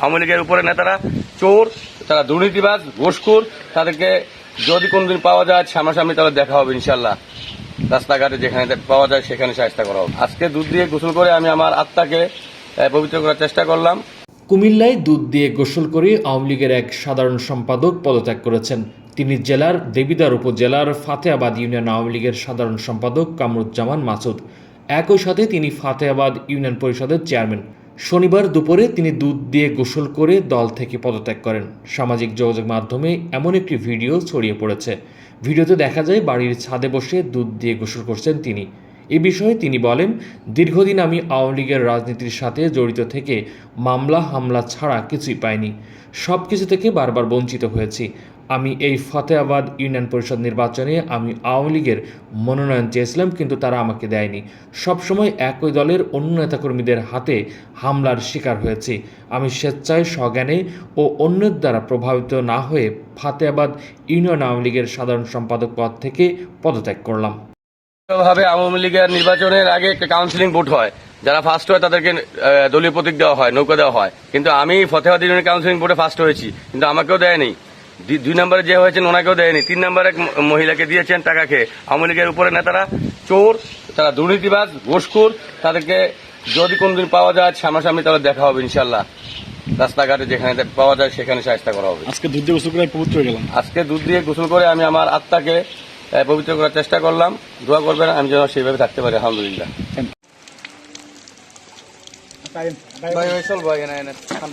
আওয়ামী লীগের উপরে নেতারা, চোর, তারা দুর্নীতিবাজ, ঘুষখোর, তাদেরকে যদি কোনদিন পাওয়া যায় সামনাসামনি তাহলে দেখা হবে ইনশাল্লাহ রাস্তাঘাটে যেখানে পাওয়া যায় সেখানে চেষ্টা করা হবে। আজকে দুধ দিয়ে গোসল করে আমি আমার আত্মাকে পবিত্র করার চেষ্টা করলাম। কুমিল্লায় দুধ দিয়ে গোসল করে আওয়ামী লীগের এক সাধারণ সম্পাদক পদত্যাগ করেছেন। তিনি জেলার দেবিদার উপজেলার ফাতেহাবাদ ইউনিয়ন আওয়ামী লীগের সাধারণ সম্পাদক কামরুজ্জামান মাসুদ। একই সাথে তিনি ফাতেহাবাদ ইউনিয়ন পরিষদের চেয়ারম্যান। শনিবার দুপুরে তিনি দুধ দিয়ে গোসল করে দল থেকে পদত্যাগ করেন। সামাজিক যোগাযোগ মাধ্যমে এমন একটি ভিডিও ছড়িয়ে পড়েছে। ভিডিওতে দেখা যায়, বাড়ির ছাদে বসে দুধ দিয়ে গোসল করছেন তিনি। এ বিষয়ে তিনি বলেন, দীর্ঘদিন আমি আওয়ামী লীগের রাজনীতির সাথে জড়িত থেকে মামলা, হামলা ছাড়া কিছুই পাইনি। সব কিছু থেকে বারবার বঞ্চিত হয়েছি। আমি এই ফতেহাবাদ ইউনিয়ন পরিষদ নির্বাচনে আমি আওয়ামী লীগের মনোনয়ন চেয়েছিলাম, কিন্তু তারা আমাকে দেয়নি। সবসময় একই দলের অন্য নেতাকর্মীদের হাতে হামলার শিকার হয়েছি। আমি স্বেচ্ছায়, স্বজ্ঞানে ও অন্যের দ্বারা প্রভাবিত না হয়ে ফাতেহাবাদ ইউনিয়ন আওয়ামী লীগের সাধারণ সম্পাদক পদ থেকে পদত্যাগ করলাম। ভাবে আওয়ামী লীগের নির্বাচনের আগে একটা কাউন্সিলিং ভোট হয়। যারা ফার্স্ট হয় তাদেরকে দলীয় প্রতীক দেওয়া হয় নৌকা দেওয়া হয়। কিন্তু আমি ফতেহাবাদ ইউনিয়ন কাউন্সিলিং ভোটে ফার্স্ট হয়েছি কিন্তু আমাকেও দেয়নি। দুই- নম্বরে যে হয়েছেন ওনাকেও দেয়নি। তিন নম্বরে এক মহিলাকে দিয়েছেন টাকা খেয়ে। আওয়ামী লীগের উপরে নেতারা চোর তারা দুর্নীতিবাজ ঘুষখোর তাদেরকে যদি কোনদিন পাওয়া যায় সামনাসামনি তাহলে দেখা হবে ইনশাল্লাহ রাস্তাঘাটে যেখানে পাওয়া যায় সেখানে চেষ্টা করা হবে। আজকে দুধ দিয়ে গোসল করে পবিত্র গেলাম আজকে দুধ দিয়ে গোসল করে আমি আমার আত্মাকে পবিত্র করার চেষ্টা করলাম। দোয়া করবেন আমি যেন সেইভাবে থাকতে পারি আলহামদুলিল্লাহ।